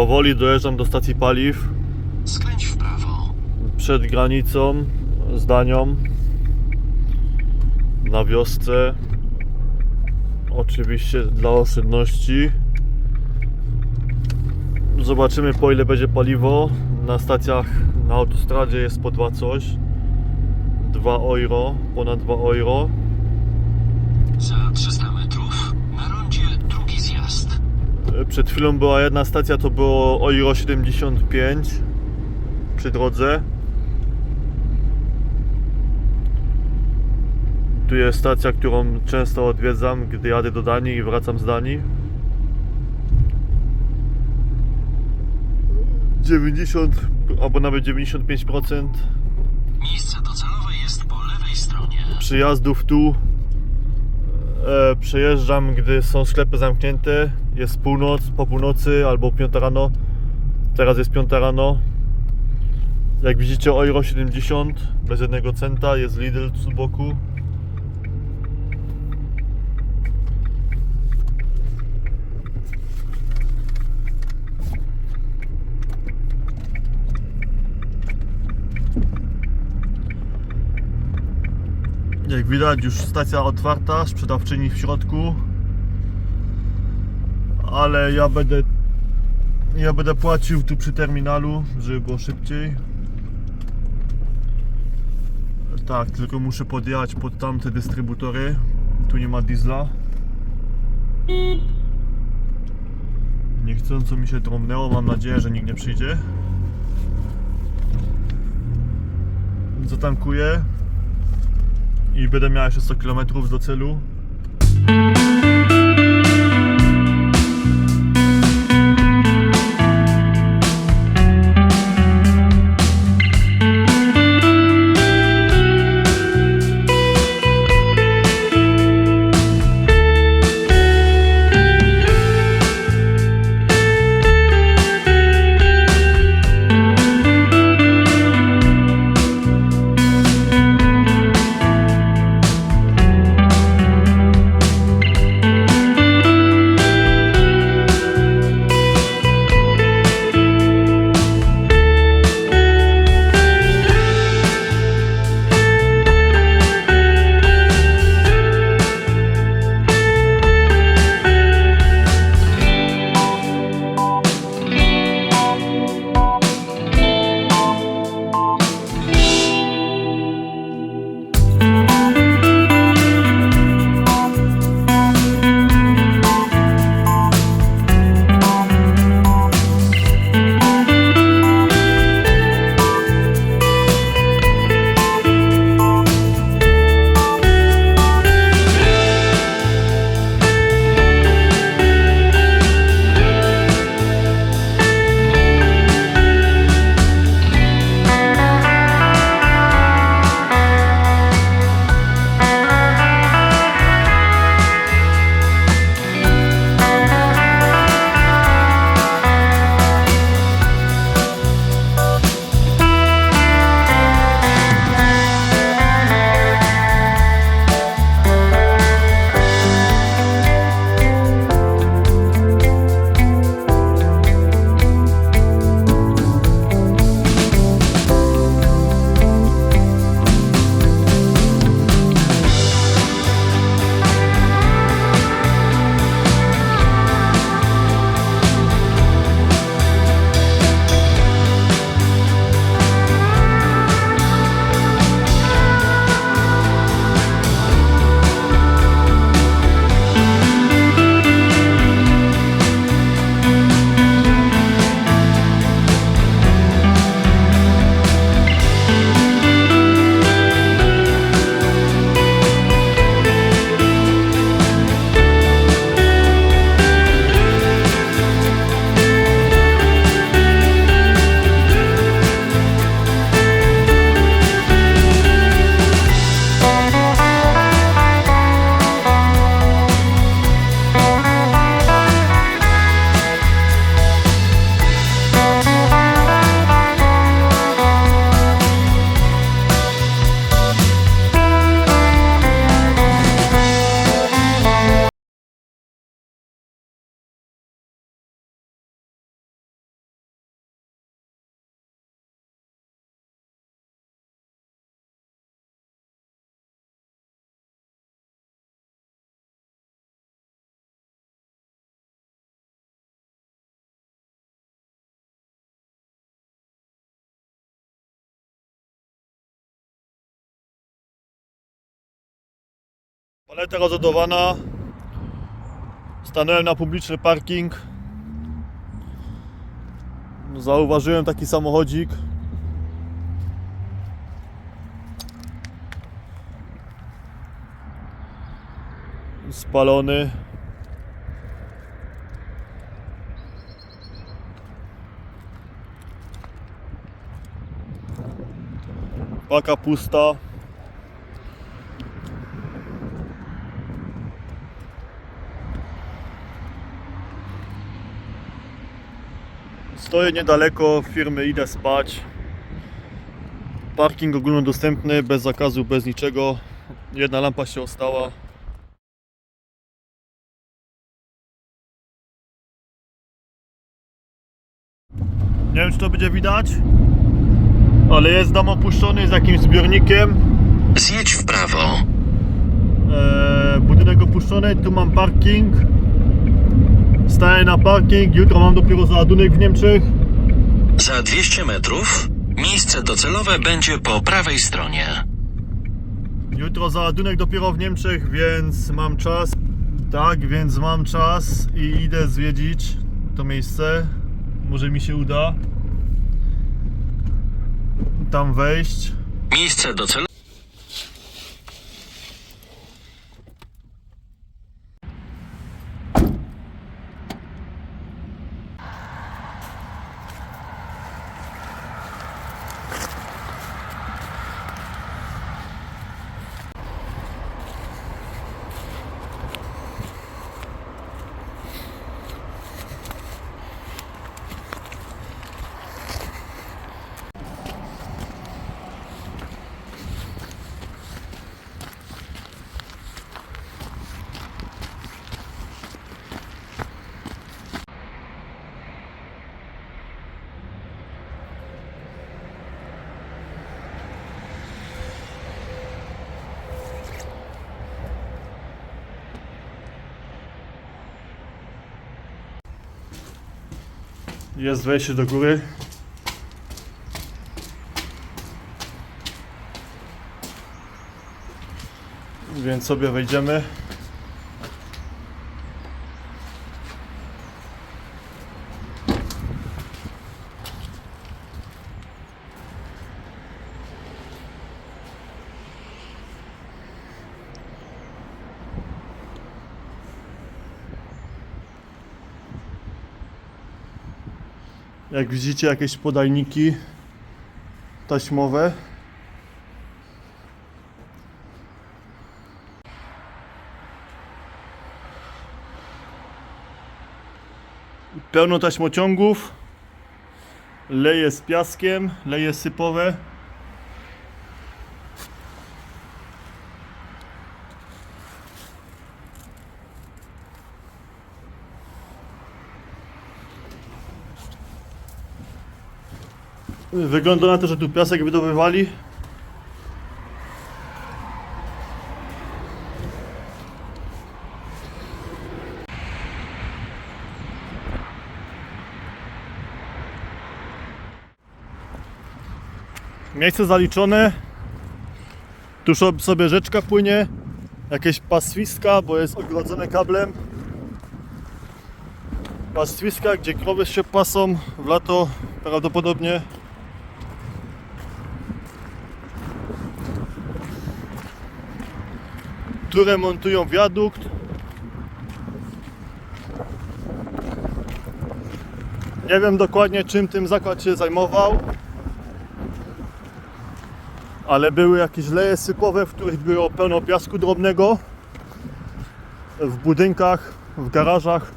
Powoli dojeżdżam do stacji paliw. Skręć w prawo. Przed granicą z Danią. Na wiosce. Oczywiście dla oszczędności. Zobaczymy po ile będzie paliwo. Na stacjach na autostradzie jest po dwa coś. 2 euro, ponad 2 euro. Za 300 metrów Przed chwilą była jedna stacja, to było euro 75 przy drodze. Tu jest stacja, którą często odwiedzam, gdy jadę do Danii i wracam z Danii. 90 albo nawet 95% Miejsce docelowe jest po lewej stronie. przyjazdów tu e, przejeżdżam, gdy są sklepy zamknięte. Jest północ, po północy albo 5 rano. Teraz jest 5 rano. Jak widzicie euro 70 bez jednego centa. Jest Lidl z boku. Jak widać już stacja otwarta, sprzedawczyni w środku. Ale ja będę ja będę płacił tu przy terminalu, żeby było szybciej. Tak, tylko muszę podjechać pod tamte dystrybutory. Tu nie ma diesla. Niechcąco mi się trąbnęło, mam nadzieję, że nikt nie przyjdzie. Zatankuję i będę miał jeszcze 100 km do celu. Paleta rozładowana. Stanąłem na publiczny parking. Zauważyłem taki samochodzik. Spalony. Paka pusta. Stoję niedaleko firmy Idę Spać. Parking ogólnodostępny, bez zakazu, bez niczego. Jedna lampa się ostała. Nie wiem, czy to będzie widać, ale jest dom opuszczony z jakimś zbiornikiem. Zjedź w prawo. Eee, budynek opuszczony, tu mam parking. Staję na parking, jutro mam dopiero załadunek w Niemczech. Za 200 metrów miejsce docelowe będzie po prawej stronie. Jutro załadunek dopiero w Niemczech, więc mam czas. Tak, więc mam czas i idę zwiedzić to miejsce. Może mi się uda tam wejść. Miejsce docelowe. Jest wejście do góry. Więc sobie wejdziemy. Jak widzicie, jakieś podajniki taśmowe. Pełno taśmociągów. Leje z piaskiem, leje sypowe. Wygląda na to, że tu piasek wydobywali. Miejsce zaliczone. Tu szo- sobie rzeczka płynie. Jakieś pastwiska, bo jest ogrodzone kablem. Pastwiska, gdzie krowy się pasą w lato prawdopodobnie. Tu remontują wiadukt. Nie wiem dokładnie czym tym zakład się zajmował. Ale były jakieś leje sypowe, w których było pełno piasku drobnego. W budynkach, w garażach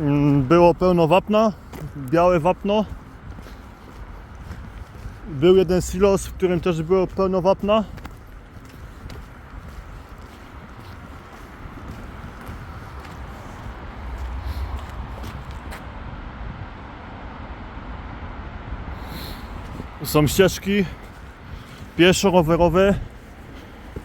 mm, było pełno wapna, białe wapno. Był jeden silos, w którym też było pełno wapna. Są ścieżki pieszo-rowerowe,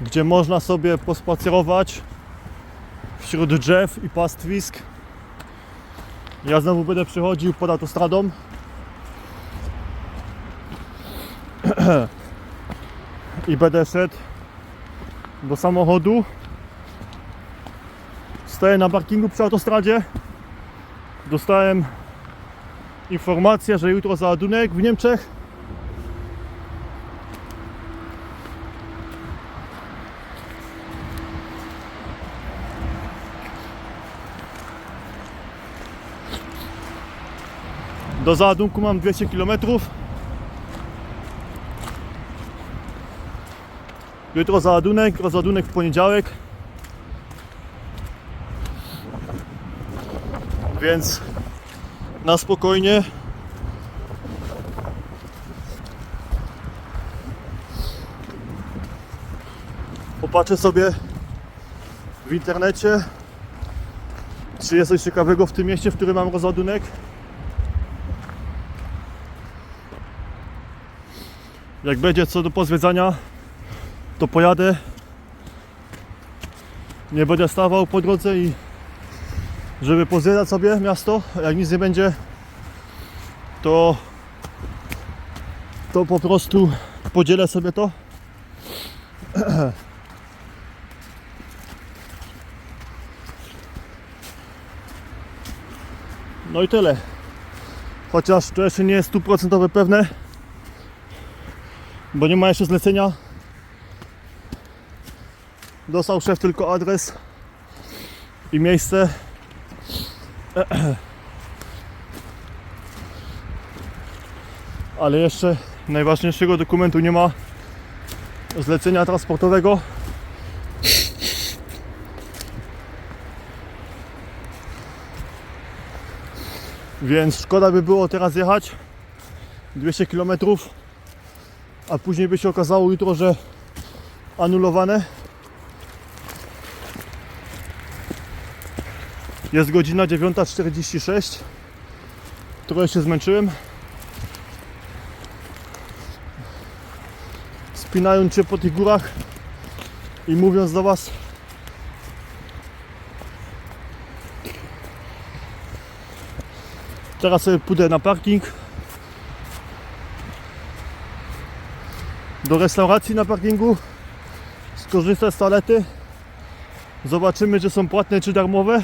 gdzie można sobie pospacerować wśród drzew i pastwisk. Ja znowu będę przechodził pod autostradą. I będę szedł do samochodu Stoję na parkingu przy autostradzie. Dostałem informację, że jutro załadunek w Niemczech. Do załadunku mam 200 km. Jutro załadunek, załadunek w poniedziałek. Więc na spokojnie. Popatrzę sobie w internecie, czy jest coś ciekawego w tym mieście, w którym mam rozładunek. Jak będzie co do pozwiedzania, to pojadę. Nie będę stawał po drodze i żeby pozwiedzać sobie miasto. Jak nic nie będzie, to to po prostu podzielę sobie to. No i tyle. Chociaż to jeszcze nie jest stuprocentowe pewne, bo nie ma jeszcze zlecenia. Dostał szef tylko adres i miejsce. Ale jeszcze najważniejszego dokumentu nie ma zlecenia transportowego. Więc szkoda by było teraz jechać 200 km, a później by się okazało jutro, że anulowane. Jest godzina 9.46. Trochę się zmęczyłem. Spinając się po tych górach i mówiąc do Was. Teraz sobie pójdę na parking. Do restauracji na parkingu. Skorzystać z toalety. Zobaczymy, czy są płatne, czy darmowe.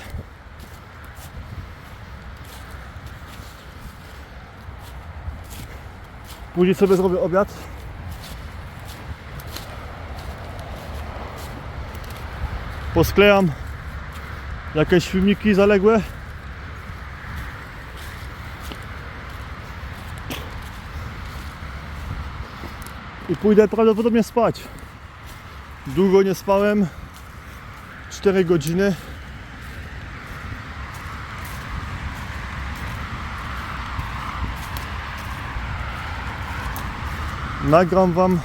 Później sobie zrobię obiad. Posklejam jakieś filmiki zaległe. Pójdę prawdopodobnie spać. Długo nie spałem. 4 godziny. Nagram Wam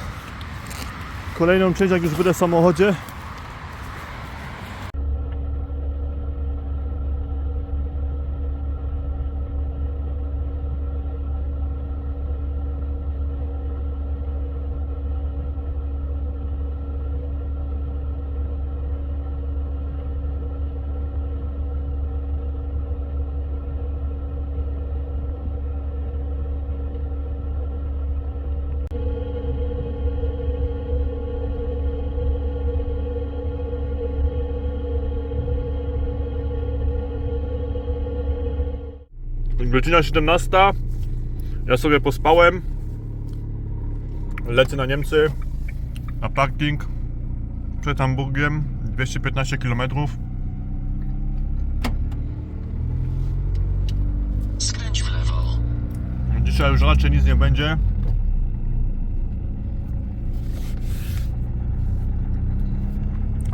kolejną część, jak już będę w samochodzie. Godzina 17. Ja sobie pospałem. Lecę na Niemcy. Na parking. Przed Hamburgiem. 215 km. Skręć w lewo. Dzisiaj już raczej nic nie będzie.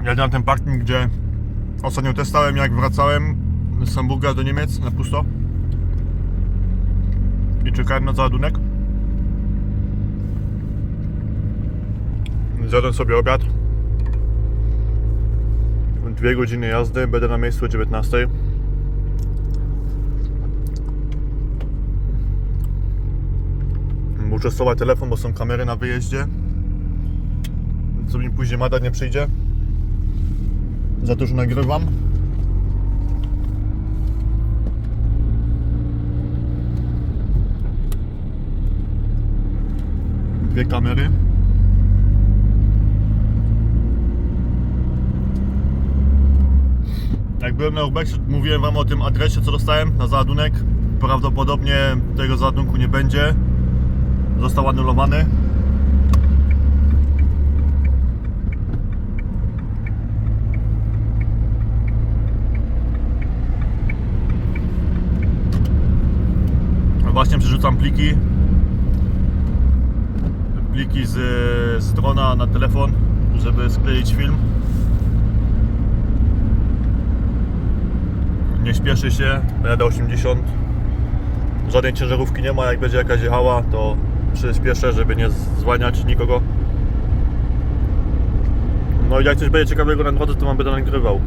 Jadę na ten parking, gdzie ostatnio testałem jak wracałem z Hamburga do Niemiec na pusto. I czekałem na załadunek. Zjadłem sobie obiad. Dwie godziny jazdy, będę na miejscu o 19. Muszę schować telefon, bo są kamery na wyjeździe. Co mi później Mada nie przyjdzie. Za to, że nagrywam. Dwie kamery. Jak byłem na Urbexie, mówiłem wam o tym adresie, co dostałem na załadunek. Prawdopodobnie tego załadunku nie będzie. Został anulowany. Właśnie przerzucam pliki z, drona na telefon, żeby skleić film. Nie śpieszy się, jadę 80. Żadnej ciężarówki nie ma, jak będzie jakaś jechała, to przyspieszę, żeby nie zwalniać nikogo. No i jak coś będzie ciekawego na drodze, to wam będę nagrywał.